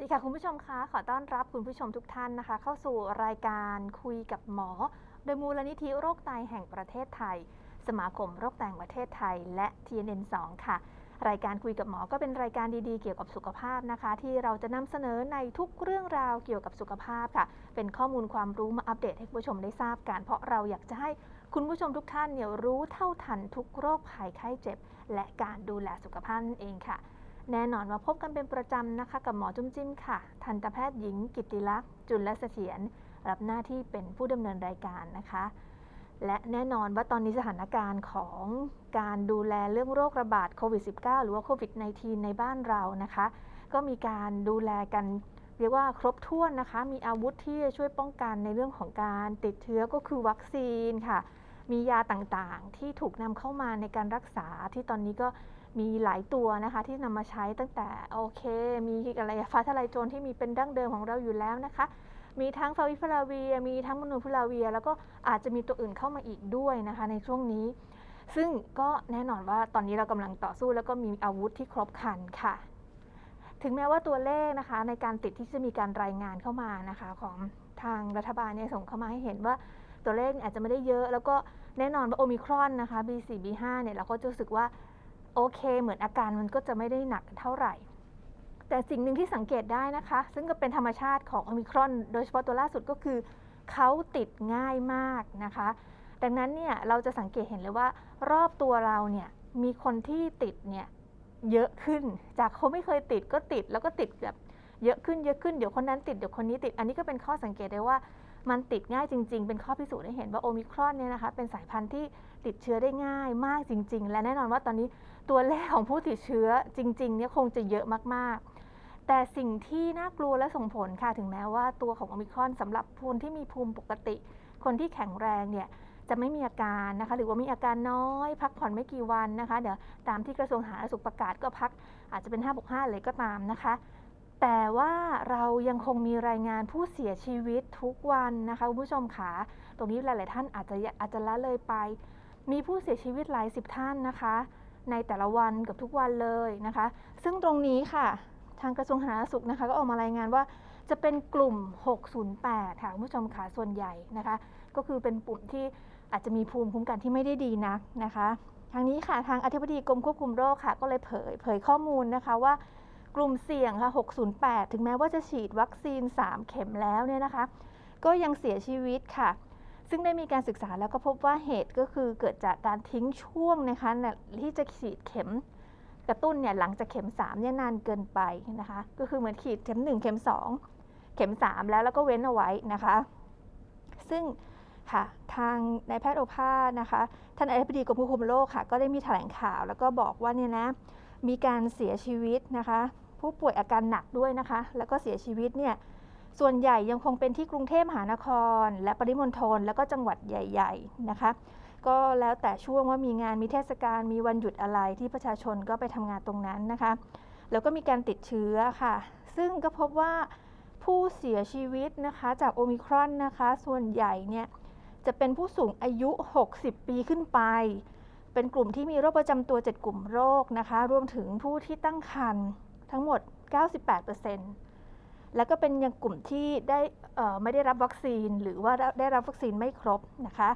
วัสดีค่ะคุณผู้ชมคะขอต้อนรับคุณผู้ชมทุกท่านนะคะ เข้าสู่รายการคุยกับหมอ โดยมูลนิธิโรคไตแห่งประเทศไทย สมาคมโรคไตแห่งประเทศไทย และ TNN 2 ค่ะ รายการคุยกับหมอก็เป็นรายการดีๆ เกี่ยวกับสุขภาพนะคะ ที่เราจะนำเสนอในทุกเรื่องราวเกี่ยวกับสุขภาพค่ะ เป็นข้อมูลความรู้มาอัปเดตให้คุณผู้ชมได้ทราบกันเพราะเราอยากจะให้คุณผู้ชมทุกท่านเนี่ยรู้เท่าทันทุกโรคภัยไข้เจ็บ และการดูแลสุขภาพนั่นเองค่ะ แน่นอนว่าพบกันเป็นประจำนะคะ กับหมอจุ้มจิ้มค่ะ ทันตแพทย์หญิงกิติลักษณ์จุลเสถียรรับหน้าที่เป็นผู้ดำเนินรายการนะคะ และแน่นอนว่าตอนนี้สถานการณ์ของการดูแลเรื่องโรคระบาดโควิด -19 หรือว่าโควิด -19 ในบ้านเรานะคะ ก็มีการดูแลกันเรียกว่าครบถ้วนนะคะ มีอาวุธที่ช่วยป้องกันในเรื่องของการติดเชื้อก็คือวัคซีนค่ะ มียาต่างๆ ที่ถูกนำเข้ามาในการรักษาที่ตอนนี้ก็ มีหลายตัวนะคะที่นำมาใช้ตั้งแต่โอเค มีอะไรฟ้าทลายโจรที่มีเป็นดั้งเดิมของเราอยู่แล้วนะคะ มีทั้งฟาวิฟลาเวีย มีทั้งมโนฟิลาเวีย แล้วก็อาจจะมีตัวอื่นเข้ามาอีกด้วยนะคะในช่วงนี้ ซึ่งก็แน่นอนว่าตอนนี้เรากำลังต่อสู้แล้วก็มีอาวุธที่ครบครันค่ะ ถึงแม้ว่าตัวเลขนะคะ ในการติดที่จะมีการรายงานเข้ามานะคะของทางรัฐบาลเนี่ยส่งเข้ามาให้เห็นว่าตัวเลขอาจจะไม่ได้เยอะ แล้วก็แน่นอนว่าโอมิครอนนะคะ B4 B5 เนี่ยเราก็จะรู้สึกว่า โอเค เหมือนอาการมันก็จะไม่ได้หนักเท่าไหร่ แต่สิ่งหนึ่งที่สังเกตได้นะคะ ซึ่งก็เป็นธรรมชาติของโอมิครอน โดยเฉพาะตัวล่าสุดก็คือเขาติดง่ายมากนะคะ ดังนั้นเนี่ยเราจะสังเกตเห็นเลยว่า รอบตัวเราเนี่ยมีคนที่ติดเนี่ยเยอะขึ้น จากเขาไม่เคยติดก็ติดแล้วก็ติดแบบเยอะขึ้นเยอะขึ้นเดี๋ยวคนนั้นติดเดี๋ยวคนนี้ติด อันนี้ก็เป็นข้อสังเกตได้ว่า มันติดง่ายจริง ๆ เป็นข้อพิสูจน์ได้เห็นว่าโอมิครอนเนี่ยนะคะเป็นสายพันธุ์ที่ติดเชื้อได้ง่ายมากจริง ๆ และแน่นอนว่าตอนนี้ตัวเลขของผู้ติดเชื้อจริงๆเนี่ยคงจะเยอะมากๆ แต่สิ่งที่น่ากลัวและส่งผลค่ะถึงแม้ว่าตัวของโอมิครอนสำหรับคนที่มีภูมิปกติ คนที่แข็งแรงเนี่ยจะไม่มีอาการนะคะ หรือว่ามีอาการน้อย พักผ่อนไม่กี่วันนะคะ เดี๋ยวตามที่กระทรวงสาธารณสุขประกาศก็พักอาจจะเป็น5บวก5เลยก็ตามนะคะ แต่ว่าเรายังคงมีรายงานผู้เสียชีวิตทุกวันนะคะคุณผู้ชมคะตรงนี้หลาย ๆ ท่านอาจจะอาจจะละเลยไป มีผู้เสียชีวิตหลายสิบท่านนะคะ ในแต่ละวันกับทุกวันเลยนะคะ ซึ่งตรงนี้ค่ะ ทางกระทรวงสาธารณสุขนะคะ ก็ออกมารายงานว่าจะเป็นกลุ่ม 608 ค่ะคุณผู้ชมค่ะส่วนใหญ่นะคะ ก็คือเป็นกลุ่มที่อาจจะมีภูมิคุ้มกันที่ไม่ได้ดีนักนะคะ ทางนี้ค่ะทางอธิบดีกรมควบคุมโรคค่ะ ก็เลยเผยเผยข้อมูลนะคะว่า กลุ่มเสี่ยงค่ะ 608 ถึงแม้ว่าจะฉีดวัคซีน 3 เข็มแล้วเนี่ยนะคะ ก็ยังเสียชีวิตค่ะ ซึ่งได้มีการศึกษาแล้วก็พบว่าเหตุก็คือเกิดจากการทิ้งช่วงนะคะที่จะฉีดเข็มกระตุ้นเนี่ยหลังจากเข็ม3เนี่ยนานเกินไปนะคะ ก็คือเหมือนฉีดเข็ม 1 เข็ม 2 เข็ม 3 แล้วแล้วก็เว้นเอาไว้นะคะ ซึ่งค่ะทางนายแพทย์โอภาสนะคะ ท่านอธิบดีกรมควบคุมโรคค่ะ ก็ได้มีแถลงข่าว แล้วก็บอกว่าเนี่ยนะ มีการเสียชีวิตนะคะ ผู้ป่วยอาการหนักด้วยนะคะ แล้วก็เสียชีวิตเนี่ยส่วนใหญ่ยังคงเป็นที่กรุงเทพมหานคร และปริมณฑลแล้วก็จังหวัดใหญ่ ๆนะคะ ก็แล้วแต่ช่วงว่ามีงานมีเทศกาลมีวันหยุดอะไรที่ประชาชนก็ไปทำงานตรงนั้นนะคะ แล้วก็มีการติดเชื้อค่ะ ซึ่งก็พบว่าผู้เสียชีวิตนะคะจากโอมิครอนนะคะ ส่วนใหญ่เนี่ยจะเป็นผู้สูงอายุ 60 ปีขึ้นไป เป็นกลุ่มที่มีโรคประจำตัว 7 กลุ่มโรคนะคะ รวมถึงผู้ที่ตั้งครรภ์ ทั้งหมด 98%แล้วก็เป็นยังกลุ่มที่ได้ไม่ได้รับวัคซีนหรือว่าได้รับวัคซีนไม่ครบนะคะ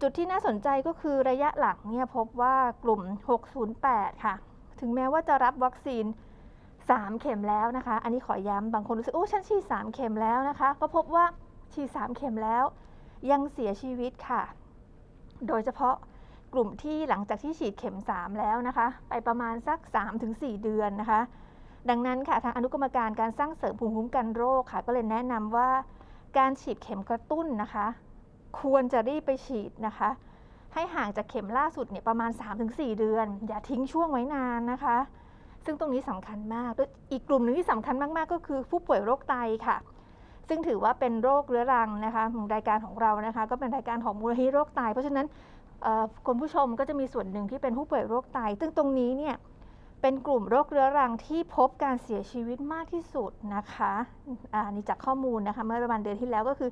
จุดที่น่าสนใจก็คือระยะหลังเนี่ยพบว่ากลุ่ม 608 ค่ะ ถึงแม้ว่าจะรับวัคซีน 3 เข็มแล้วนะคะ อันนี้ขอย้ำบางคนรู้สึกโอ้ฉันฉีด3เข็มแล้วนะคะ ก็พบว่าฉีด3เข็มแล้วยังเสียชีวิตค่ะ โดยเฉพาะกลุ่มที่หลังจากที่ฉีดเข็ม 3 แล้วนะคะ ไปประมาณสัก 3-4 เดือนนะคะ ดังนั้นค่ะทางอนุกรรมการการสร้างเสริมภูมิคุ้มกันโรคค่ะ ก็เลยแนะนำว่าการฉีดเข็มกระตุ้นนะคะ ควรจะรีบไปฉีดนะคะ ให้ห่างจากเข็มล่าสุดเนี่ยประมาณ 3-4 เดือน อย่าทิ้งช่วงไว้นานนะคะ ซึ่งตรงนี้สำคัญมากด้วยอีกกลุ่มหนึ่งที่สำคัญมากๆ ก็คือผู้ป่วยโรคไตค่ะ ซึ่งถือว่าเป็นโรคเรื้อรังนะคะของรายการของเรานะคะ ก็เป็นรายการของมูลนิธิโรคไตเพราะฉะนั้นคุณผู้ชมก็จะมีส่วนหนึ่งที่เป็นผู้ป่วยโรคไต ซึ่งตรงนี้เนี่ย เป็นกลุ่มโรคเรื้อรังที่พบการเสียชีวิตมากที่สุดนะคะอันนี้จากข้อมูลนะคะเมื่อประมาณเดือนที่แล้วก็คือ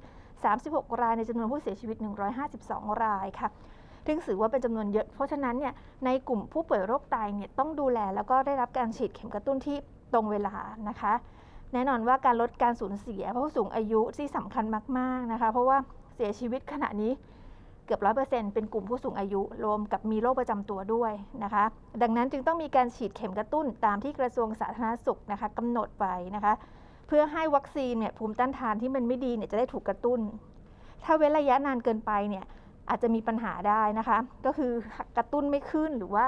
36 รายในจำนวนผู้เสียชีวิต 152 รายค่ะซึ่งถือว่าเป็นจำนวนเยอะ เพราะฉะนั้นเนี่ยในกลุ่มผู้ป่วยโรคไตเนี่ยต้องดูแลแล้วก็ได้รับการฉีดเข็มกระตุ้นที่ตรงเวลานะคะ แน่นอนว่าการลดการสูญเสียผู้สูงอายุที่สำคัญมาก ๆนะคะ เพราะว่าเสียชีวิตขณะนี้ เกือบร้อยเปอร์เซ็นต์เป็นกลุ่มผู้สูงอายุ รวมกับมีโรคประจำตัวด้วยนะคะ ดังนั้นจึงต้องมีการฉีดเข็มกระตุ้นตามที่กระทรวงสาธารณสุขนะคะกำหนดไว้นะคะ เพื่อให้วัคซีนเนี่ยภูมิต้านทานที่มันไม่ดีเนี่ยจะได้ถูกกระตุ้น ถ้าเว้นระยะนานเกินไปเนี่ยอาจจะมีปัญหาได้นะคะ ก็คือกระตุ้นไม่ขึ้นหรือว่า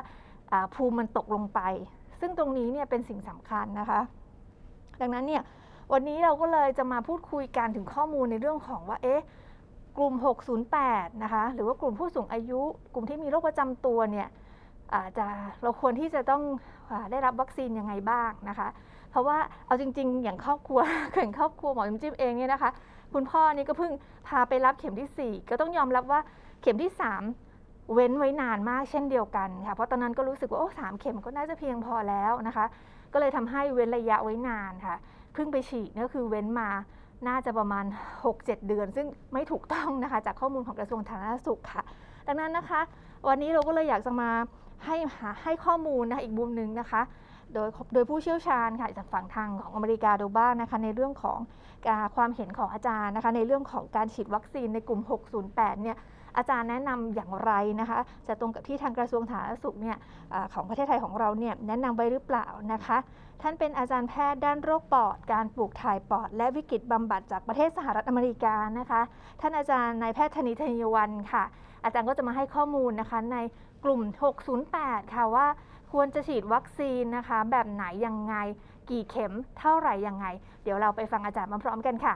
อ่าภูมิมันตกลงไป ซึ่งตรงนี้เนี่ยเป็นสิ่งสำคัญนะคะ ดังนั้นเนี่ยวันนี้เราก็เลยจะมาพูดคุยกันถึงข้อมูลในเรื่องของว่าเอ๊ะ กลุ่ม 608 นะคะ หรือว่ากลุ่มผู้สูงอายุ กลุ่มที่มีโรคประจำตัวเนี่ยอาจจะเราควรที่จะต้องอได้รับวัคซีนยังไงบ้างนะคะ เพราะว่าเอาจริง ๆ อย่างครอบครัวเข่งครอบครัวหมอจิ้มเองเนี่ยนะคะ คุณพ่อนี่ก็เพิ่งพาไปรับเข็มที่ 4 ก็ต้องยอมรับว่าเข็มที่ 3 เว้นไว้นานมากเช่นเดียวกันค่ะ เพราะตอนนั้นก็รู้สึกว่าโอ้สามเข็มก็น่าจะเพียงพอแล้วนะคะ ก็เลยทำให้เว้นระยะไว้นานค่ะเพิ่งไปฉีดก็คือเว้นมา น่าจะประมาณ 6-7 เดือน ซึ่งไม่ถูกต้องนะคะ จากข้อมูลของกระทรวงสาธารณสุขค่ะ ดังนั้นนะคะ วันนี้เราก็เลยอยากจะมาให้หาให้ข้อมูลนะคะอีกมุมหนึ่งนะคะ โดยโดยผู้เชี่ยวชาญค่ะจากฝั่งทางของอเมริกาดูบ้างนะคะ ในเรื่องของอาความเห็นของอาจารย์นะคะ ในเรื่องของการฉีดวัคซีนในกลุ่ม 608 เนี่ย อาจารย์แนะนำอย่างไรนะคะ จะตรงกับที่ทางกระทรวงสาธารณสุขเนี่ยอของประเทศไทยของเราเนี่ยแนะนำไว้หรือเปล่านะคะ ท่านเป็นอาจารย์แพทย์ด้านโรคปอด การปลูกถ่ายปอด และวิกฤตบำบัดจากประเทศสหรัฐอเมริกานะคะ ท่านอาจารย์นายแพทย์ธนิธนิยวันค่ะ อาจารย์ก็จะมาให้ข้อมูลนะคะในกลุ่ม 608 ค่ะว่าควรจะฉีดวัคซีนนะคะ แบบไหนยังไง กี่เข็มเท่าไหร่ยังไง เดี๋ยวเราไปฟังอาจารย์มาพร้อมกันค่ะ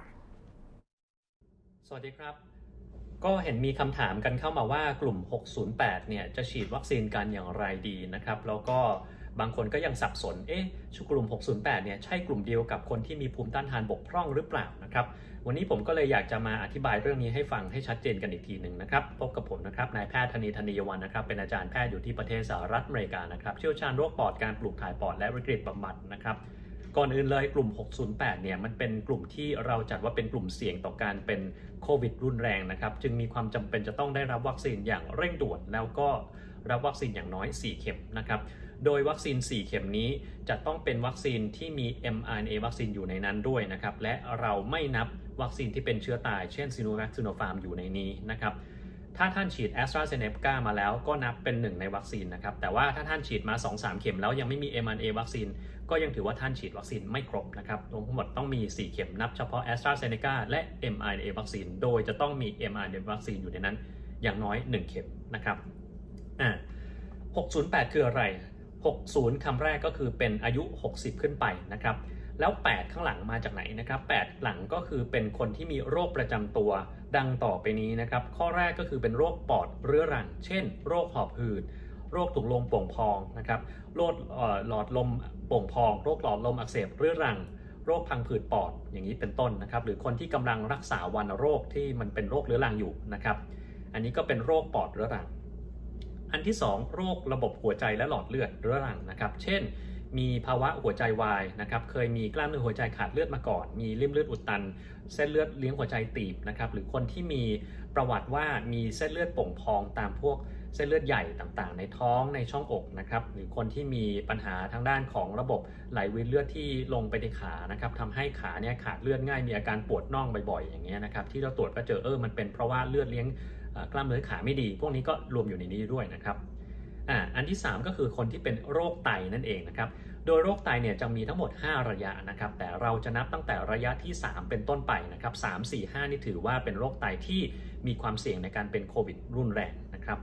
สวัสดีครับ ก็เห็นมีคำถามกันเข้ามาว่ากลุ่ม 608 เนี่ยจะฉีดวัคซีนกันอย่างไรดีนะครับ แล้วก็บางคนก็ยังสับสน เอ๊ะชุกลุ่ม 608 เนี่ยใช่กลุ่มเดียวกับคนที่มีภูมิต้านทานบกพร่องหรือเปล่านะครับ วันนี้ผมก็เลยอยากจะมาอธิบายเรื่องนี้ให้ฟังให้ชัดเจนกันอีกทีหนึ่งนะครับ พบกับผมนะครับ นายแพทย์ธนีธนียวันนะครับ เป็นอาจารย์แพทย์อยู่ที่ประเทศสหรัฐอเมริกานะครับ เชี่ยวชาญโรคปอด การปลูกถ่ายปอด และวิกฤตบำบัดนะครับ ก่อนอื่นเลยกลุ่ม 608 เนี่ยมันเป็นกลุ่มที่เราจัดว่าเป็นกลุ่มเสี่ยงต่อการเป็นโควิดรุนแรงนะครับ จึงมีความจำเป็นจะต้องได้รับวัคซีนอย่างเร่งด่วน แล้วก็รับวัคซีนอย่างน้อย 4 เข็มนะครับ โดยวัคซีน 4 เข็มนี้จะต้องเป็นวัคซีนที่มี mRNA วัคซีนอยู่ในนั้นด้วยนะครับ และเราไม่นับวัคซีนที่เป็นเชื้อตาย เช่นซีโนแวคซีโนฟาร์มอยู่ในนี้นะครับ ถ้าท่านฉีด a s t r a z เซ e c a มาแล้วก็นับเป็นหนึ่งในวัคซีนนะครับ แต่ว่าถ้าท่านฉีดมา 2-3 เข็มแล้วยังไม่มี mRNA วัคซีน ก็ยังถือว่าท่านฉีดวัคซีนไม่ครบนะครับทั้งหมดต้องมี 4 เข็มนับเฉพาะ a s t r a z เซ e c a และ mRNA วัคซีน โดยจะต้องมี mRNA วัคซีนอยู่ในนั้น อย่างน้อย 1 เข็มนะครับอ่า608 คืออะไร 60คำแรกก็คือเป็นอายุ 60 ขึ้นไปนะครับแล้ว 8 ข้างหลังมาจากไหนนะครับ 8 หลังก็คือเป็นคนที่มีโรคประจำตัว ดังต่อไปนี้นะครับ ข้อแรกก็คือเป็นโรคปอดเรื้อรัง เช่น โรคหอบหืด โรคถุงลมโป่งพองนะครับ โรคหลอดลมโป่งพอง โรคหลอดลมอักเสบเรื้อรัง โรคพังผืดปอด อย่างนี้เป็นต้นนะครับ หรือคนที่กำลังรักษาวัณโรคที่มันเป็นโรคเรื้อรังอยู่นะครับ อันนี้ก็เป็นโรคปอดเรื้อรัง อันที่ 2 โรคระบบหัวใจและหลอดเลือดเรื้อรังนะครับ เช่น มีภาวะหัวใจวายนะครับ เคยมีกล้ามเนื้อหัวใจขาดเลือดมาก่อน มีริ่มเลือดอุดตัน เส้นเลือดเลี้ยงหัวใจตีบนะครับ หรือคนที่มีประวัติว่ามีเส้นเลือดโป่งพองตามพวกเส้นเลือดใหญ่ต่างๆ ในท้องในช่องอกนะครับ หรือคนที่มีปัญหาทางด้านของระบบไหลเวียนเลือดที่ลงไปในขานะครับทำให้ขาเนี่ยขาดเลือดง่าย มีอาการปวดน่องบ่อยๆ อย่างเงี้ยนะครับ ที่เราตรวจก็เจอเออ มันเป็นเพราะว่าเลือดเลี้ยงกล้ามเนื้อขาไม่ดี พวกนี้ก็รวมอยู่ในนี้ด้วยนะครับ อ่าอันที่ 3 ก็คือคนที่เป็นโรคไตนั่นเองนะครับ โดยโรคไตเนี่ยจะมีทั้งหมด 5 ระยะนะครับ แต่เราจะนับตั้งแต่ระยะที่ 3 เป็นต้นไปนะครับ3 4 5นี่ถือว่าเป็นโรคไตที่มีความเสี่ยงในการเป็นโควิดรุนแรงนะครับ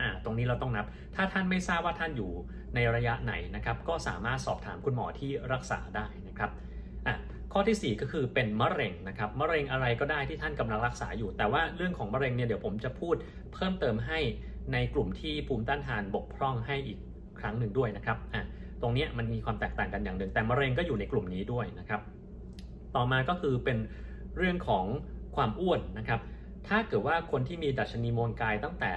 อ่าตรงนี้เราต้องนับ ถ้าท่านไม่ทราบว่าท่านอยู่ในระยะไหนนะครับ ก็สามารถสอบถามคุณหมอที่รักษาได้นะครับอะข้อทีสี่4 ก็คือเป็นมะเร็งนะครับมะเร็งอะไรก็ได้ที่ท่านกำลังรักษาอยู่ แต่ว่าเรื่องของมะเร็งเนี่ยเดี๋ยวผมจะพูดเพิ่มเติมให้ ในกลุ่มที่ภูมิต้านทานบกพร่องให้อีกครั้งหนึ่งด้วยนะครับอะตรงนี้มันมีความแตกต่างกันอย่างหนึ่ง แต่มะเร็งก็อยู่ในกลุ่มนี้ด้วยนะครับ ต่อมาก็คือเป็นเรื่องของความอ้วนนะครับ ถ้าเกิดว่าคนที่มีดัชนีมวลกายตั้งแต่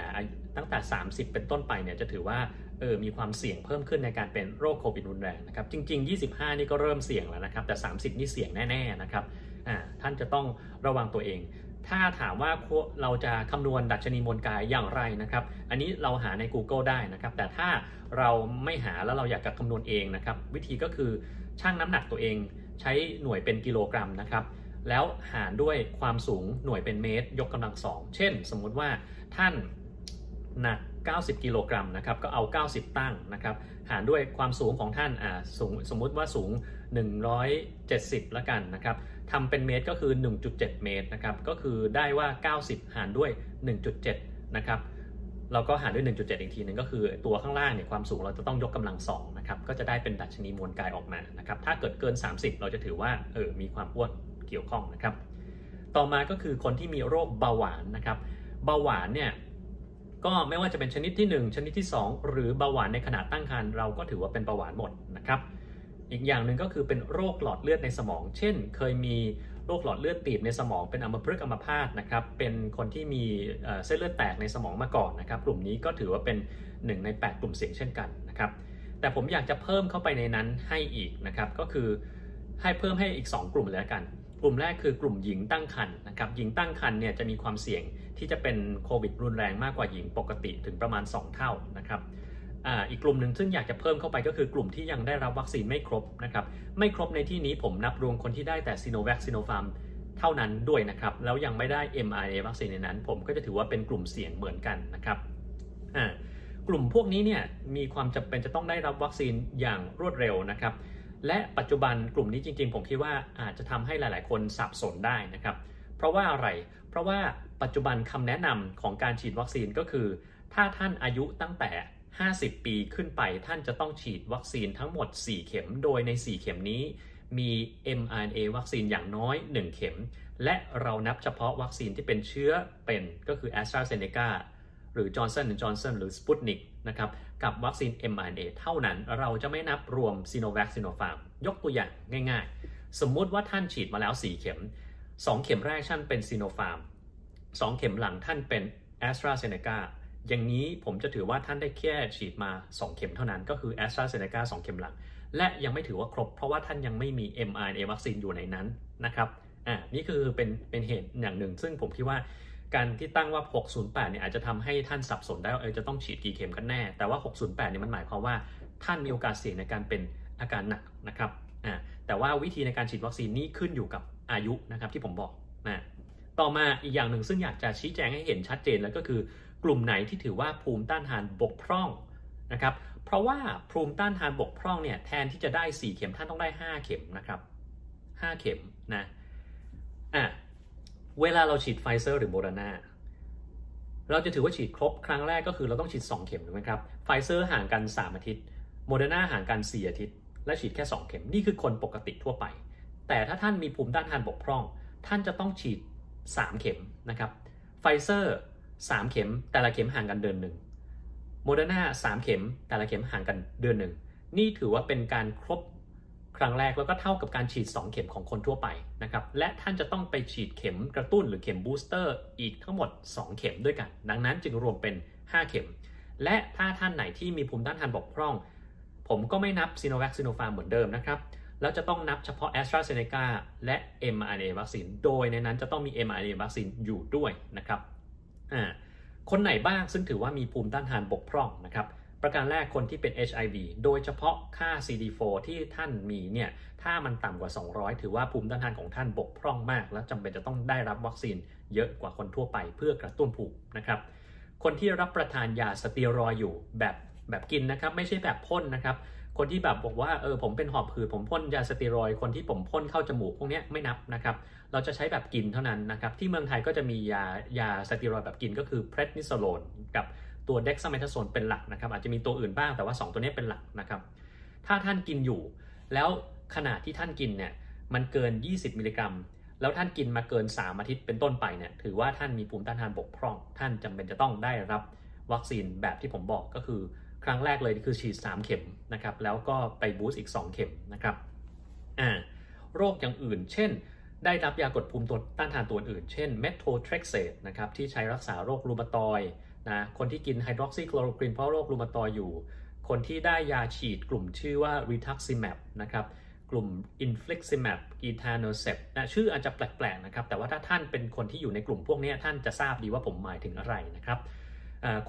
ตั้งแต่ 30 เป็นต้นไปเนี่ยจะถือว่าเออมีความเสี่ยงเพิ่มขึ้นในการเป็นโรคโควิดรุนแรงนะครับ จริง ๆ 25 นี่ก็เริ่มเสี่ยงแล้วนะครับ แต่ 30 นี่เสี่ยงแน่ ๆ นะครับอ่าท่านจะต้องระวังตัวเอง ถ้าถามว่าเราจะคำนวณดัชนีมวลกายอย่างไรนะครับ อันนี้เราหาใน Google ได้นะครับ แต่ถ้าเราไม่หาแล้วเราอยากจะคำนวณเองนะครับ วิธีก็คือชั่งน้ำหนักตัวเองใช้หน่วยเป็นกิโลกรัมนะครับ แล้วหารด้วยความสูงหน่วยเป็นเมตร ยกกำลังสองเช่น สมมุติว่าท่านหนัก 90 กิโลกรัมนะครับ ก็เอา 90 ตั้งนะครับ หารด้วยความสูงของท่านอ่าสูงสมมุติว่าสูง 170 และกันนะครับ ทำเป็นเมตรก็คือ 1.7 เมตรนะครับ ก็คือได้ว่า 90 หารด้วย 1.7 นะครับเราก็หารด้วย 1.7 อีกทีหนึงก็คือตัวข้างล่างเนี่ยความสูงเราจะต้องยกกำลังสองนะครับก็จะได้เป็นดัชนีมวลกายออกมานะครับถ้าเกิดเกิน 30 เราจะถือว่าเออมีความอ้วนเกี่ยวข้องนะครับ ต่อมาก็คือคนที่มีโรคเบาหวานนะครับเบาหวานเนี่ยก็ไม่ว่าจะเป็นชนิดที่ 1 ชนิดที่ 2 หรือเบาหวานในขณะตั้งครรภ์เราก็ถือว่าเป็นเบาหวานหมดนะครับ อีกอย่างหนึ่งก็คือเป็นโรคหลอดเลือดในสมอง เช่น เคยมีโรคหลอดเลือดตีบในสมองเป็นอัมพฤกษ์อัมพาตนะครับ เป็นคนที่มีเส้นเลือดแตกในสมองมาก่อนนะครับ กลุ่มนี้ก็ถือว่าเป็น 1 ใน 8 กลุ่มเสี่ยงเช่นกันนะครับ แต่ผมอยากจะเพิ่มเข้าไปในนั้นให้อีกนะครับ ก็คือให้เพิ่มให้อีก 2 กลุ่มเลยละกัน กลุ่มแรกคือกลุ่มหญิงตั้งครรภ์นะครับ หญิงตั้งครรภ์เนี่ยจะมีความเสี่ยงที่จะเป็นโควิดรุนแรงมากกว่าหญิงปกติถึงประมาณ 2 เท่านะครับ อีกกลุ่มหนึ่งซึ่งอยากจะเพิ่มเข้าไปก็คือกลุ่มที่ยังได้รับวัคซีนไม่ครบนะครับไม่ครบในที่นี้ผมนับรวมคนที่ได้แต่ซีโนแวคซีโนฟาร์มเท่านั้นด้วยนะครับ แล้วยังไม่ได้ mRNA วัคซีนในนั้น ผมก็จะถือว่าเป็นกลุ่มเสี่ยงเหมือนกันนะครับอ่ากลุ่มพวกนี้เนี่ยมีความจำเป็นจะต้องได้รับวัคซีนอย่างรวดเร็วนะครับ และปัจจุบันกลุ่มนี้จริงๆ ผมคิดว่าอาจจะทำให้หลายๆ คนสับสนได้นะครับ เพราะว่าอะไร เพราะว่าปัจจุบันคำแนะนำของการฉีดวัคซีนก็คือ ถ้าท่านอายุตั้งแต่ 50 ปีขึ้นไปท่านจะต้องฉีดวัคซีนทั้งหมด 4 เข็ม โดยใน 4 เข็มนี้มี mRNA วัคซีนอย่างน้อย 1 เข็ม และเรานับเฉพาะวัคซีนที่เป็นเชื้อเป็นก็คือ a s t r a z e ซ e c a หรือ Johnson Johnson หรือ Sputnik นะครับกับวัคซีน mRNA เท่านั้นเราจะไม่นับรวม Sinovac Sinopharm ยกตัวอย่างง่ายๆ สมมุติว่าท่านฉีดมาแล้ว 4 เข็ม 2 เข็มแรกท่านเป็น Sinopharm 2 เข็มหลังท่านเป็น a s t r a z e ซ e c a อย่างนี้ผมจะถือว่าท่านได้แค่ฉีดมา 2 เข็มเท่านั้นก็คือ a s t r a z e ซ e c a 2 เข็มหลัง และยังไม่ถือว่าครบ เพราะว่าท่านยังไม่มี mRNA วัคซีนอยู่ในนั้นนะครับอ่านี่คือเป็นเป็นเหตุอย่างหนึ่ง ซึ่งผมคิดว่าการที่ตั้งว่า 608 เนี่ยอาจจะทำให้ท่านสับสนได้ว่าเออจะต้องฉีดกี่เข็มกันแน่ แต่ว่า 608 เนี่ยมันหมายความว่าท่านมีโอกาสเสี่ยงในการเป็นอาการหนักนะครับอ่าแต่ว่าวิธีในการฉีดวัคซีนนี้ขึ้นอยู่กับอายุนะครับที่ผมบอกนะต่อมาอีกอย่างหนึ่งซึ่งอยากจะชี้แจงให้เห็นชัดเจนแล้วก็คือ กลุ่มไหนที่ถือว่าภูมิต้านทานบกพร่องนะครับ เพราะว่าภูมิต้านทานบกพร่องเนี่ยแทนที่จะได้ 4 เข็มท่านต้องได้ 5 เข็มนะครับ5เข็มนะอะเวลาเราฉีดไฟเซอร์หรือโมเดอร์นาเราจะถือว่าฉีดครบครั้งแรกก็คือเราต้องฉีด 2 เข็มถูกไหมครับไฟเซอร์ห่างกัน 3 อาทิตย์โมเดอร์นาห่างกัน 4 อาทิตย์ และฉีดแค่ 2 เข็มนี่คือคนปกติทั่วไป แต่ถ้าท่านมีภูมิต้านทานบกพร่อง ท่านจะต้องฉีด 3 เข็มนะครับไฟเซอร์ 3 เข็มแต่ละเข็มห่างกันเดือนหนึ่งโมเดอร์นา3เข็มแต่ละเข็มห่างกันเดือนหนึ่งนี่ถือว่าเป็นการครบครั้งแรกแล้วก็เท่ากับการฉีด 2 เข็มของคนทั่วไปนะครับและท่านจะต้องไปฉีดเข็มกระตุ้นหรือเข็มบูสเตอร์อีกทั้งหมด 2 เข็มด้วยกัน ดังนั้นจึงรวมเป็น 5 เข็ม และถ้าท่านไหนที่มีภูมิต้านทานบกพร่อง ผมก็ไม่นับซีโนแวคซีโนฟาร์มเหมือนเดิมนะครับแล้วจะต้องนับเฉพาะ a s t r a z e ซ e c a และ mRNA วัคซีนโดยในนั้นจะต้องมี mRNA วัคซีนอยู่ด้วยนะครับ อ่าคนไหนบ้างซึ่งถือว่ามีภูมิต้านทานบกพร่องนะครับประการแรกคนที่เป็น HIV โดยเฉพาะค่า CD4 ที่ท่านมีเนี่ยถ้ามันต่ำกว่า 200 ถือว่าภูมิต้านทานของท่านบกพร่องมาก และจำเป็นจะต้องได้รับวัคซีนเยอะกว่าคนทั่วไปเพื่อกระตุ้นภูมินะครับคนที่รับประทานยาสเตียรอยอยู่แบบแบบกินนะครับไม่ใช่แบบพ่นนะครับคนที่แบบบอกว่าเออผมเป็นหอบหืดผมพ่นยาสเตียรอยคนที่ผมพ่นเข้าจมูกพวกนี้ไม่นับนะครับ เราจะใช้แบบกินเท่านั้นนะครับ ที่เมืองไทยก็จะมียายาสเตียรอยด์แบบกินก็คือเพรดนิโซโลนกับตัวเด็กซาเมทาโซนเป็นหลักนะครับ อาจจะมีตัวอื่นบ้างแต่ว่า 2 ตัวนี้เป็นหลักนะครับ ถ้าท่านกินอยู่ แล้วขณะที่ท่านกินเนี่ยมันเกิน 20 มิลลิกรัม แล้วท่านกินมาเกิน 3 อาทิตย์เป็นต้นไปเนี่ยถือว่าท่านมีภูมิต้านทานบกพร่อง ท่านจำเป็นจะต้องได้รับวัคซีนแบบที่ผมบอกก็คือครั้งแรกเลยคือฉีด 3 เข็มนะครับแล้วก็ไปบูสต์อีก 2 เข็มนะครับอ่าโรคอย่างอื่น เช่น ได้รับยากดภูมิตัวต้านทานตัวอื่น เช่นเมโทเทรกเซตนะครับที่ใช้รักษาโรครูมาตอยด์นะคนที่กินไฮดรอกซีคลอโรควินเพราะโรครูมาตอยด์อยู่ คนที่ได้ยาฉีดกลุ่มชื่อว่า rituximab นะครับกลุ่ม infliximab etanercept นะชื่ออาจจะแปลกๆนะครับแต่ว่าถ้าท่านเป็นคนที่อยู่ในกลุ่มพวกนี้ท่านจะทราบดีว่าผมหมายถึงอะไรนะครับ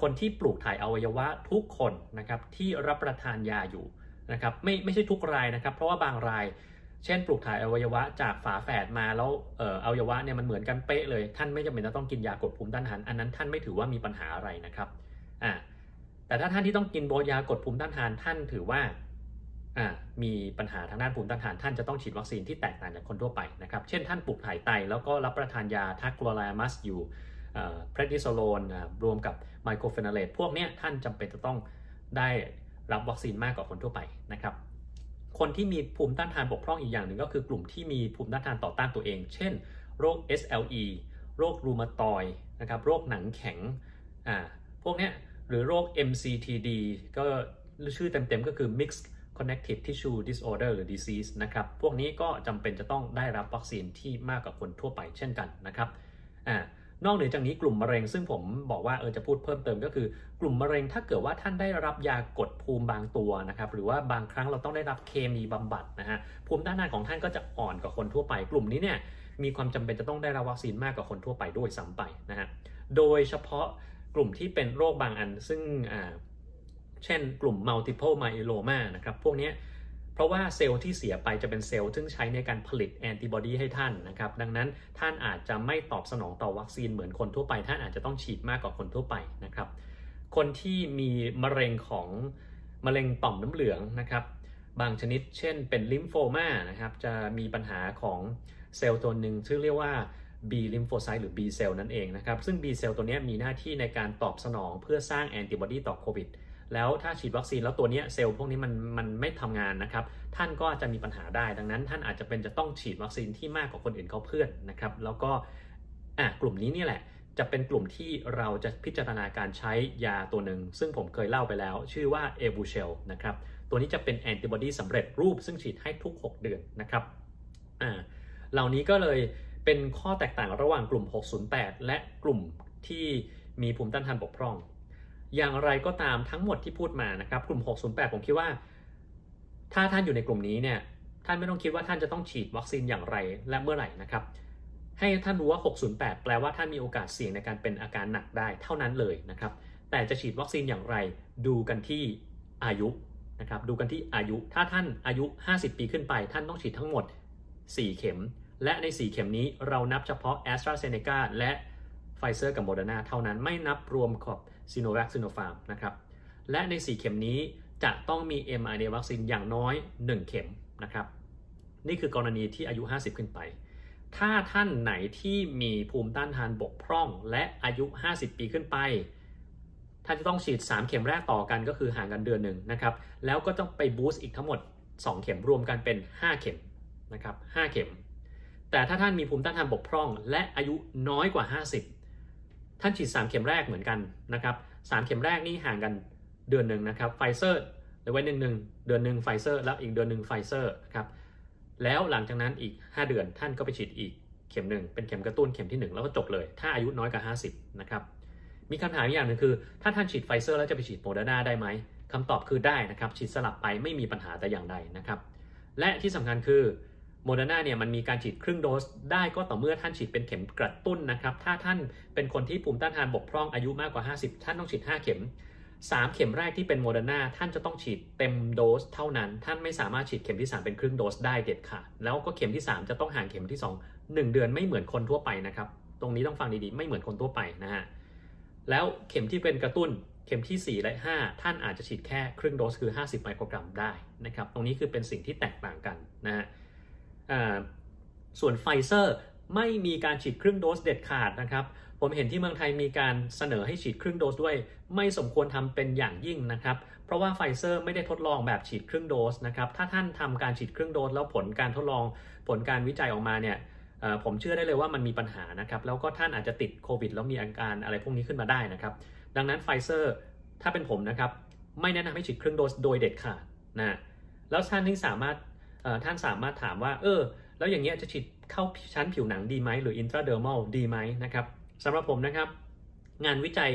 คนที่ปลูกถ่ายอวัยวะทุกคนนะครับที่รับประทานยาอยู่นะครับไม่ไม่ใช่ทุกรายนะครับ เพราะว่าบางราย เช่น ปลูกถ่ายอวัยวะจากฝาแฝดมาแล้วเอ่ออวัยวะเนี่ยมันเหมือนกันเป๊ะเลย ท่านไม่จำเป็นจะต้องกินยากดภูมิต้านทาน อันนั้นท่านไม่ถือว่ามีปัญหาอะไรนะครับอ่าแต่ถ้าท่านที่ต้องกินโบยากดภูมิต้านทานท่านถือว่าอ่ามีปัญหาทางด้านภูมิต้านทาน ท่านจะต้องฉีดวัคซีนที่แตกต่างจากคนทั่วไปนะครับเช่นท่านปลูกถ่ายไตแล้วก็รับประทานยาทักโกลามัสอยู่เพรดิโซโลนรวมกับไมโครเฟนาเลตพวกเนี้ยท่านจำเป็นจะต้องได้รับวัคซีนมากกว่าคนทั่วไปนะครับ คนที่มีภูมิต้านทานบกพร่องอีกอย่างหนึ่งก็คือกลุ่มที่มีภูมิต้านทานต่อต้านตัวเอง เช่น โรค SLE โรครูมาตอยนะครับโรคหนังแข็งอ่าพวกเนี้ยหรือโรค MCTD ก็ชื่อเต็มๆก็คือ Mixed Connective Tissue Disorder หรือ Disease นะครับ พวกนี้ก็จำเป็นจะต้องได้รับวัคซีนที่มากกว่าคนทั่วไปเช่นกันนะครับอ่า นอกเหนือจากนี้กลุ่มมะเร็งซึ่งผมบอกว่าเออจะพูดเพิ่มเติมก็คือกลุ่มมะเร็งถ้าเกิดว่าท่านได้รับยากดภูมิบางตัวนะครับหรือว่าบางครั้งเราต้องได้รับเคมีบำบัดนะฮะภูมิต้านทานของท่านก็จะอ่อนกว่าคนทั่วไป กลุ่มนี้เนี่ยมีความจำเป็นจะต้องได้รับวัคซีนมากกว่าคนทั่วไปด้วยซ้ำไปนะฮะโดยเฉพาะกลุ่มที่เป็นโรคบางอันซึ่งอ่าเช่นกลุ่ม multiple myeloma นะครับพวกเนี้ย เพราะว่าเซลล์ที่เสียไปจะเป็นเซลล์ซึ่งใช้ในการผลิตแอนติบอดีให้ท่านนะครับ ดังนั้นท่านอาจจะไม่ตอบสนองต่อวัคซีนเหมือนคนทั่วไป ท่านอาจจะต้องฉีดมากกว่าคนทั่วไปนะครับ คนที่มีมะเร็งของมะเร็งต่อมน้ำเหลืองนะครับ บางชนิดเช่นเป็นลิมโฟมานะครับจะมีปัญหาของเซลล์ตัวหนึ่งชื่อเรียกว่า B ลิมโฟไซต์หรือ B เซลล์นั่นเองนะครับ ซึ่ง B เซลล์ตัวนี้มีหน้าที่ในการตอบสนองเพื่อสร้างแอนติบอดีต่อโควิด แล้วถ้าฉีดวัคซีนแล้วตัวนี้เซลล์พวกนี้มันมันไม่ทำงานนะครับ ท่านก็จะมีปัญหาได้ ดังนั้นท่านอาจจะเป็นจะต้องฉีดวัคซีนที่มากกว่าคนอื่นเขาเพื่อนนะครับ แล้วก็อะกลุ่มนี้นี่แหละ จะเป็นกลุ่มที่เราจะพิจารณาการใช้ยาตัวหนึ่ง ซึ่งผมเคยเล่าไปแล้ว ชื่อว่าเอบูเชลนะครับ ตัวนี้จะเป็นแอนติบอดีสำเร็จรูปซึ่งฉีดให้ทุก 6 เดือนนะครับอ่าเหล่านี้ก็เลยเป็นข้อแตกต่างระหว่างกลุ่ม 608 และกลุ่มที่มีภูมิต้านทานบกพร่อง อย่างไรก็ตามทั้งหมดที่พูดมานะครับกลุ่ม 608 ผมคิดว่า ถ้าท่านอยู่ในกลุ่มนี้เนี่ยท่านไม่ต้องคิดว่าท่านจะต้องฉีดวัคซีนอย่างไรและเมื่อไหร่นะครับ ให้ท่านรู้ว่า 608 แปลว่าท่านมีโอกาสเสี่ยงในการเป็นอาการหนักได้เท่านั้นเลยนะครับ แต่จะฉีดวัคซีนอย่างไร ดูกันที่อายุนะครับดูกันที่อายุถ้าท่านอายุ 50 ปีขึ้นไป ท่านต้องฉีดทั้งหมด 4 เข็ม และใน 4 เข็มนี้เรานับเฉพาะ a s t r a z เซ e c a และไฟเซอร์กับโมเดอร์นาเท่านั้นไม่นับรวมกับ ซีโนแวคซีโนฟาร์มนะครับ และใน 4 เข็มนี้จะต้องมี mRNA วัคซีนอย่างน้อย 1 เข็มนะครับ นี่คือกรณีที่อายุ 50 ขึ้นไป ถ้าท่านไหนที่มีภูมิต้านทานบกพร่อง และอายุ 50 ปีขึ้นไป ท่านจะต้องฉีด 3 เข็มแรกต่อกันก็คือห่างกันเดือนหนึ่งนะครับ แล้วก็ต้องไปบูสต์อีกทั้งหมด 2 เข็มรวมกันเป็น 5 เข็มนะครับ 5 เข็ม แต่ถ้าท่านมีภูมิต้านทานบกพร่อง และอายุน้อยกว่า 50 ท่านฉีด 3 เข็มแรกเหมือนกันนะครับ3เข็มแรกนี่ห่างกันเดือนหนึ่งนะครับไฟเซอร์หรือไว้หนึ่งหนึ่งเดือนหนึ่งไฟเซอร์แล้วอีกเดือนหนึ่งไฟเซอร์นะครับแล้วหลังจากนั้นอีก 5 เดือนท่านก็ไปฉีดอีกเข็มหนึ่งเป็นเข็มกระตุ้นเข็มที่ 1 แล้วก็จบเลย ถ้าอายุน้อยกว่า 50นะครับมีคำถามอีกอย่างหนึ่งคือ ถ้าท่านฉีดไฟเซอร์แล้วจะไปฉีดโมเดอร์นาได้ไหมคำตอบคือได้นะครับฉีดสลับไปไม่มีปัญหาแต่อย่างใดนะครับและที่สำคัญคือ โมเดอร์นาเนี่ยมันมีการฉีดครึ่งโดสได้ก็ต่อเมื่อท่านฉีดเป็นเข็มกระตุ้นนะครับ ถ้าท่านเป็นคนที่ภูมิต้านทานบกพร่องอายุมากกว่า 50 ท่านต้องฉีด 5 เข็ม 3 เข็มแรกที่เป็นโมเดอร์นาท่านจะต้องฉีดเต็มโดสเท่านั้น ท่านไม่สามารถฉีดเข็มที่ 3 เป็นครึ่งโดสได้เด็ดขาด แล้วก็เข็มที่ 3 จะต้องห่างเข็มที่ 2 1 เดือนไม่เหมือนคนทั่วไปนะครับ ตรงนี้ต้องฟังดีๆ ไม่เหมือนคนทั่วไปนะฮะ แล้วเข็มที่เป็นกระตุ้นเข็มที่ 4 และ 5 ท่านอาจจะฉีดแค่ครึ่งโดสคือ 50 ไมโครกรัมได้นะครับ ตรงนี้คือเป็นสิ่งที่แตกต่างกันนะฮะ ส่วนไฟเซอร์ไม่มีการฉีดครึ่งโดสเด็ดขาดนะครับ ผมเห็นที่เมืองไทยมีการเสนอให้ฉีดครึ่งโดสด้วย ไม่สมควรทำเป็นอย่างยิ่งนะครับ เพราะว่าไฟเซอร์ไม่ได้ทดลองแบบฉีดครึ่งโดสนะครับ ถ้าท่านทำการฉีดครึ่งโดสแล้วผลการทดลองผลการวิจัยออกมาเนี่ยผมเชื่อได้เลยว่ามันมีปัญหานะครับ แล้วก็ท่านอาจจะติดโควิดแล้วมีอาการอะไรพวกนี้ขึ้นมาได้นะครับ ดังนั้นไฟเซอร์ถ้าเป็นผมนะครับ ไม่แนะนำให้ฉีดครึ่งโดสโดยเด็ดขาดนะ แล้วท่านที่สามารถ ท่านสามารถถามว่า เออ แล้วอย่างเงี้ยจะฉีดเข้าชั้นผิวหนังดีไหมหรือ intradermal ดีไหมนะครับสำหรับผมนะครับ งานวิจัย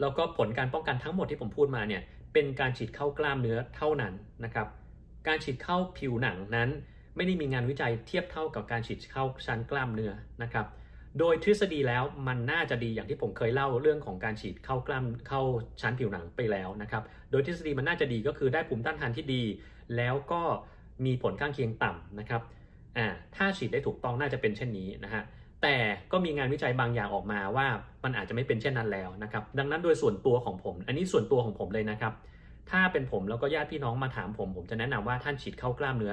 แล้วก็ผลการป้องกันทั้งหมดที่ผมพูดมาเนี่ยเป็นการฉีดเข้ากล้ามเนื้อเท่านั้นนะครับการฉีดเข้าผิวหนังนั้น ไม่ได้มีงานวิจัยเทียบเท่ากับการฉีดเข้าชั้นกล้ามเนื้อนะครับโดยทฤษฎีแล้วมันน่าจะดีอย่างที่ผมเคยเล่าเรื่องของการฉีดเข้ากล้ามเข้าชั้นผิวหนังไปแล้วนะครับ โดยทฤษฎีมันน่าจะดีก็คือได้ภูมิต้านทานที่ดี แล้วก็ มีผลข้างเคียงต่ำนะครับอ่าถ้าฉีดได้ถูกต้องน่าจะเป็นเช่นนี้นะฮะแต่ก็มีงานวิจัยบางอย่างออกมาว่ามันอาจจะไม่เป็นเช่นนั้นแล้วนะครับ ดังนั้นโดยส่วนตัวของผม อันนี้ส่วนตัวของผมเลยนะครับ ถ้าเป็นผมแล้วก็ญาติพี่น้องมาถามผม ผมจะแนะนำว่าท่านฉีดเข้ากล้ามเนื้อ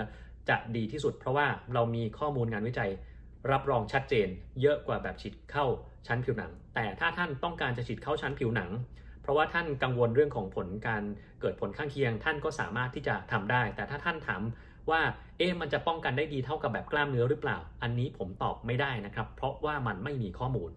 จะดีที่สุด เพราะว่าเรามีข้อมูลงานวิจัยรับรองชัดเจน เยอะกว่าแบบฉีดเข้าชั้นผิวหนัง แต่ถ้าท่านต้องการจะฉีดเข้าชั้นผิวหนัง เพราะว่าท่านกังวลเรื่องของผลการเกิดผลข้างเคียง ท่านก็สามารถที่จะทำได้ แต่ถ้าท่านถาม ว่าเอ๊ะมันจะป้องกันได้ดีเท่ากับแบบกล้ามเนื้อหรือเปล่า อันนี้ผมตอบไม่ได้นะครับ เพราะว่ามันไม่มีข้อมูล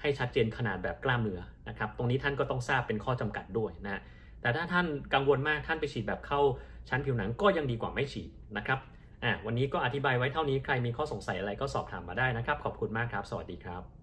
ให้ชัดเจนขนาดแบบกล้ามเนื้อนะครับ ตรงนี้ท่านก็ต้องทราบเป็นข้อจำกัดด้วยนะแต่ถ้าท่านกังวลมากท่านไปฉีดแบบเข้าชั้นผิวหนังก็ยังดีกว่าไม่ฉีดนะครับอะวันนี้ก็อธิบายไว้เท่านี้ใครมีข้อสงสัยอะไรก็สอบถามมาได้นะครับ ขอบคุณมากครับ สวัสดีครับ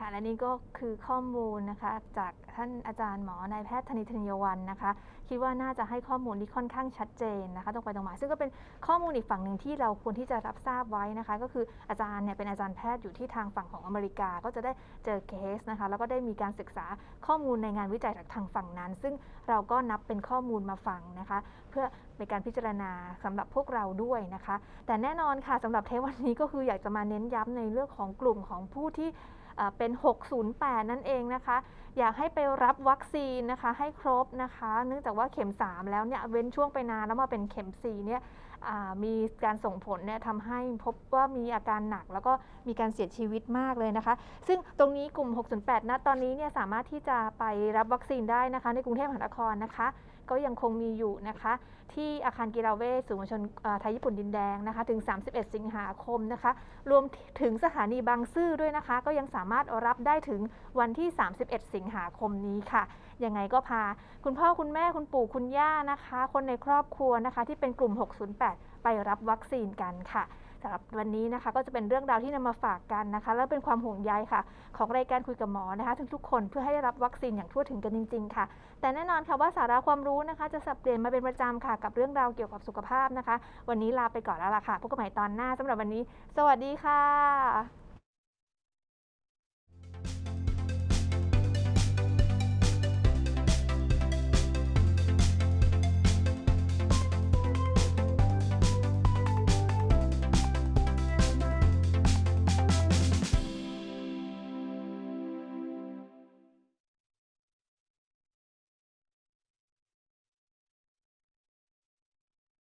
ค่ะและนี่ก็คือข้อมูลนะคะ จากท่านอาจารย์หมอนายแพทย์ธนิตธนยวันนะคะ คิดว่าน่าจะให้ข้อมูลที่ค่อนข้างชัดเจนนะคะตรงไปตรงมา ซึ่งก็เป็นข้อมูลอีกฝั่งหนึ่งที่เราควรที่จะรับทราบไว้นะคะ ก็คืออาจารย์เนี่ยเป็นอาจารย์แพทย์อยู่ที่ทางฝั่งของอเมริกา ก็จะได้เจอเคสนะคะ แล้วก็ได้มีการศึกษาข้อมูลในงานวิจัยจากทางฝั่งนั้น ซึ่งเราก็นับเป็นข้อมูลมาฟังนะคะ เพื่อเป็นการพิจารณาสำหรับพวกเราด้วยนะคะ แต่แน่นอนค่ะสำหรับเทปวันนี้ก็คืออยากจะมาเน้นย้ำในเรื่องของกลุ่มของผู้ที่ เป็น 608 นั่นเองนะคะ อยากให้ไปรับวัคซีนนะคะให้ครบนะคะ เนื่องจากว่าเข็ม 3 แล้วเนี่ยเว้นช่วงไปนานแล้วมาเป็นเข็ม 4 เนี่ยมีการส่งผลเนี่ยทำให้พบว่ามีอาการหนักแล้วก็มีการเสียชีวิตมากเลยนะคะ ซึ่งตรงนี้กลุ่ม 608 นะตอนนี้เนี่ยสามารถที่จะไปรับวัคซีนได้นะคะ ในกรุงเทพมหานครนะคะ ก็ยังคงมีอยู่นะคะ ที่อาคารกีฬาเวชศูนย์มวลชนไทยญี่ปุ่นดินแดงนะคะ ถึง 31 สิงหาคมนะคะ รวมถึงสถานีบางซื่อด้วยนะคะ ก็ยังสามารถรับได้ถึงวันที่ 31 สิงหาคมนี้ค่ะยังไงก็พา คุณพ่อคุณแม่คุณปู่คุณย่านะคะ คนในครอบครัวนะคะ ที่เป็นกลุ่ม 608 ไปรับวัคซีนกันค่ะ สำหรับวันนี้นะคะ ก็จะเป็นเรื่องราวที่นำมาฝากกันนะคะ และเป็นความห่วงใยค่ะ ของรายการคุยกับหมอนะคะทุกๆคนเพื่อให้ได้รับวัคซีนอย่างทั่วถึงกันจริง ๆ ค่ะ แต่แน่นอนค่ะว่าสาระความรู้นะคะ จะสับเปลี่ยนมาเป็นประจำค่ะ กับเรื่องราวเกี่ยวกับสุขภาพนะคะ วันนี้ลาไปก่อนแล้วล่ะค่ะพบกันใหม่ตอนหน้าสำหรับวันนี้ สวัสดีค่ะ